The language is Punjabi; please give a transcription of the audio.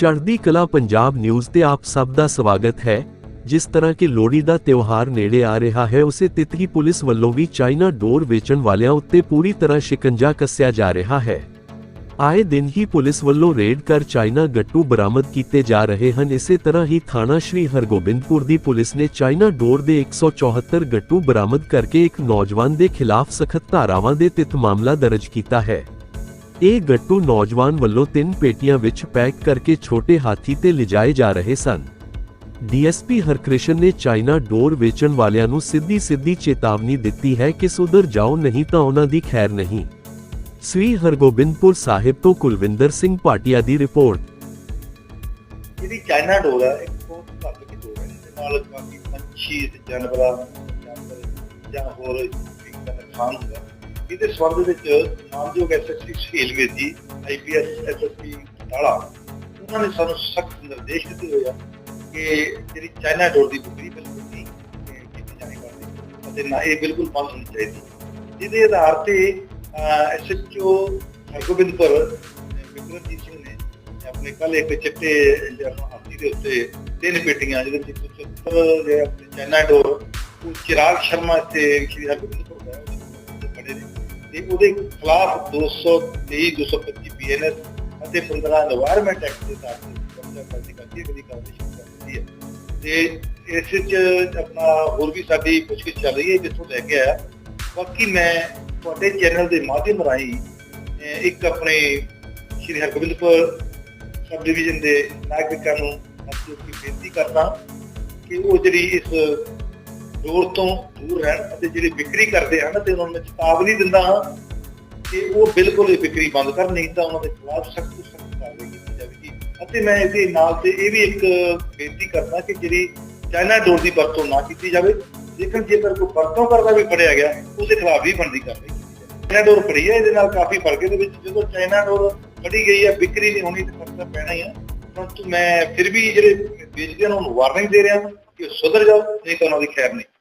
ਚੜ੍ਹਦੀ ਕਲਾ ਪੰਜਾਬ ਨਿਊਜ਼ ਤੇ ਆਪ ਸਭ ਦਾ ਸਵਾਗਤ ਹੈ। ਜਿਸ ਤਰ੍ਹਾਂ ਕਿ ਲੋਹੜੀ ਦਾ ਤਿਉਹਾਰ ਨੇੜੇ ਆ ਰਿਹਾ ਹੈ, ਉਸੇ ਤਿੱਤ ਹੀ ਪੁਲਿਸ ਵੱਲੋਂ ਵੀ ਚਾਈਨਾ ਡੋਰ ਵੇਚਣ ਵਾਲਿਆਂ ਉੱਤੇ ਪੂਰੀ ਤਰ੍ਹਾਂ ਸ਼ਿਕੰਜਾ ਕੱਸਿਆ ਜਾ ਰਿਹਾ ਹੈ। ਆਏ ਦਿਨ ਹੀ ਪੁਲਿਸ ਵੱਲੋਂ ਰੇਡ ਕਰ ਚਾਈਨਾ ਗੱਟੂ ਬਰਾਮਦ ਕੀਤੇ ਜਾ ਰਹੇ ਹਨ। ਇਸੇ ਤਰ੍ਹਾਂ ਹੀ ਥਾਣਾ ਸ਼੍ਰੀ ਹਰਗੋਬਿੰਦਪੁਰ ਦੀ ਪੁਲਿਸ ਨੇ ਚਾਈਨਾ ਡੋਰ ਦੇ 174 ਗੱਟੂ ਬਰਾਮਦ ਕਰਕੇ ਇੱਕ ਨੌਜਵਾਨ ਦੇ ਖਿਲਾਫ ਸਖਤ ਧਾਰਾਵਾਂ ਦੇ ਤਿੱਤ ਮਾਮਲਾ ਦਰਜ ਕੀਤਾ ਹੈ। ਇਹ ਗੱਟੂ ਨੌਜਵਾਨ ਵੱਲੋਂ ਤਿੰਨ ਪੇਟੀਆਂ ਵਿੱਚ ਪੈਕ ਕਰਕੇ ਛੋਟੇ ਹਾਥੀ ਤੇ ਲਿਜਾਏ ਜਾ ਰਹੇ ਸਨ। ਡੀਐਸਪੀ ਹਰਕ੍ਰਿਸ਼ਨ ਨੇ ਚਾਈਨਾ ਡੋਰ ਵੇਚਣ ਵਾਲਿਆਂ ਨੂੰ ਸਿੱਧੀ ਸਿੱਧੀ ਚੇਤਾਵਨੀ ਦਿੱਤੀ ਹੈ ਕਿ ਸੁਧਰ ਜਾਓ, ਨਹੀਂ ਤਾਂ ਉਹਨਾਂ ਦੀ ਖੈਰ ਨਹੀਂ। ਸ੍ਰੀ ਹਰਗੋਬਿੰਦਪੁਰ ਸਾਹਿਬ ਤੋਂ ਕੁਲਵਿੰਦਰ ਸਿੰਘ ਭਾਟੀਆ ਦੀ ਰਿਪੋਰਟ। ਜਿਹੜੀ ਚਾਈਨਾ ਡੋਰ ਹੈ, ਇੱਕ ਬਹੁਤ ਘੱਟ ਡੋਰ ਹੈ ਇਹਦੇ ਨਾਲ ਕਾਫੀ ਪੰਛੀ ਤੇ ਜਾਨਵਰਾਂ ਜਾਂ ਹੋਰ ਇੱਕ ਨੁਕਸਾਨ ਹੁੰਦਾ। ਇਹਦੇ ਸੰਬੰਧ ਵਿੱਚ ਮਾਨਯੋਗ ਐਸਐਸਪੀ ਸੁਹੇਲ ਵੀਰ ਜੀ ਆਈਪੀਐਸ ਐਸਐਸਪੀ ਟਾਲਾ ਉਹਨਾਂ ਨੇ ਸਾਨੂੰ ਸਖਤ ਨਿਰਦੇਸ਼ ਦਿੱਤੇ ਹੋਏ ਆ ਕਿ ਜਿਹੜੀ ਚਾਈਨਾ ਡੋਰ ਦੀ ਵਿਕਰੀ ਬਿਲਕੁਲ ਨਹੀਂ ਕੀਤੀ ਜਾਣੀ ਚਾਹੀਦੀ ਅਤੇ ਨਾ ਇਹ ਬਿਲਕੁਲ ਬੰਦ ਹੋਣੀ ਚਾਹੀਦੀ। ਜਿਹਦੇ ਆਧਾਰ ਤੇ ਐਸਐਚਓ ਹਰਗੋਬਿੰਦਪੁਰ ਅਹ, ਵਿਕਰਮਜੀਤ ਸਿੰਘ ਨੇ ਆਪਣੇ ਕੱਲ ਇੱਕ ਚਿੱਟੇ ਹਾਥੀ ਦੇ ਉੱਤੇ ਤਿੰਨ ਪੇਟੀਆਂ ਜਿਹਦੇ ਵਿੱਚ 75 ਜਿਹੜੇ ਆਪਣੇ ਚਾਈਨਾ ਡੋਰ ਉਹ ਚਿਰਾਗ ਸ਼ਰਮਾ ਤੇ ਸ਼੍ਰੀ ਹਰਗੋਬਿੰਦਪੁਰ ਦਾ ਖੜੇ ਨੇ। ਤੇ ਉਹਦੇ ਖਿਲਾਫ 223 225 ਬੀਐਨਐਸ ਅਤੇ 15 এনवायरमेंट ਐਕਟ ਦੇ ਤਹਿਤ ਕਬਜ਼ਾ ਕਰਦੀ ਕਰਦੀ ਕਾਰਵਾਈ ਸ਼ੁਰੂ ਹੈ। ਤੇ ਇਸ ਵਿੱਚ ਆਪਣਾ ਹੋਰ ਵੀ ਸਾਡੀ ਪੁੱਛਗਿੱਛ ਚੱਲ ਰਹੀ ਹੈ ਕਿੱਥੋਂ ਲੈ ਕੇ ਆਇਆ। ਬਾਕੀ ਮੈਂ ਤੁਹਾਡੇ ਚੈਨਲ ਦੇ ਮਾਧਿਅਮ ਰਾਹੀਂ ਇੱਕ ਆਪਣੇ ਸ਼੍ਰੀ ਹਰਗੋਬਿੰਦਪੁਰ ਸਬ ਡਿਵੀਜ਼ਨ ਦੇ ਨਾਗਰਿਕਾਂ ਨੂੰ ਅਪੀਲ ਬੇਨਤੀ ਕਰਦਾ ਕਿ ਉਹ ਜਿਹੜੀ ਇਸ ਦੌਰ ਤੋਂ ਦੂਰ ਰਹਿਣ ਅਤੇ ਜਿਹੜੇ ਵਿਕਰੀ ਕਰਦੇ ਹਨ ਤੇ ਉਹਨਾਂ ਨੂੰ ਚੇਤਾਵਨੀ ਦਿੰਦਾ ਹਾਂ ਕਿ ਉਹ ਬਿਲਕੁਲ ਇਹ ਵਿਕਰੀ ਬੰਦ ਕਰਨ ਨਹੀਂ ਤਾਂ ਉਹਨਾਂ ਦੇ ਖਿਲਾਫ ਸਖਤ ਤੋਂ ਸਖਤ ਕਾਰਵਾਈ ਕੀਤੀ ਜਾਵੇਗੀ। ਅਤੇ ਮੈਂ ਇਹਦੇ ਨਾਲ ਤੇ ਇਹ ਵੀ ਇੱਕ ਬੇਨਤੀ ਕਰਦਾ ਕਿ ਜਿਹੜੀ ਚਾਈਨਾ ਡੋਰ ਦੀ ਵਰਤੋਂ ਨਾ ਕੀਤੀ ਜਾਵੇ, ਲੇਕਿਨ ਜੇਕਰ ਕੋਈ ਵਰਤੋਂ ਕਰਦਾ ਵੀ ਫੜਿਆ ਗਿਆ, ਉਹਦੇ ਖਿਲਾਫ ਵੀ ਬਣਦੀ ਕਾਰਵਾਈ ਕੀਤੀ ਜਾਵੇ। ਚਾਈਨਾ ਡੋਰ ਫੜੀ ਹੈ, ਇਹਦੇ ਨਾਲ ਕਾਫੀ ਫ਼ਰਕ ਇਹਦੇ ਵਿੱਚ ਜਦੋਂ ਚਾਈਨਾ ਡੋਰ ਫੜੀ ਗਈ ਹੈ, ਵਿਕਰੀ ਨਹੀਂ ਹੋਣੀ ਤੇ ਫ਼ਰਕ ਪੈਣਾ ਹੀ ਹੈ ਪਰੰਤੂ ਮੈਂ ਫਿਰ ਵੀ ਜਿਹੜੇ ਵੇਚਦੇ ਹਨ, ਉਹਨੂੰ ਵਾਰਨਿੰਗ ਦੇ ਰਿਹਾ। ਹਾਂ ਉਹ ਸੁਧਰ ਜਾਓ ਨਹੀਂ ਤਾਂ ਉਹਨਾਂ ਦੀ ਖੈਰ ਨਹੀਂ।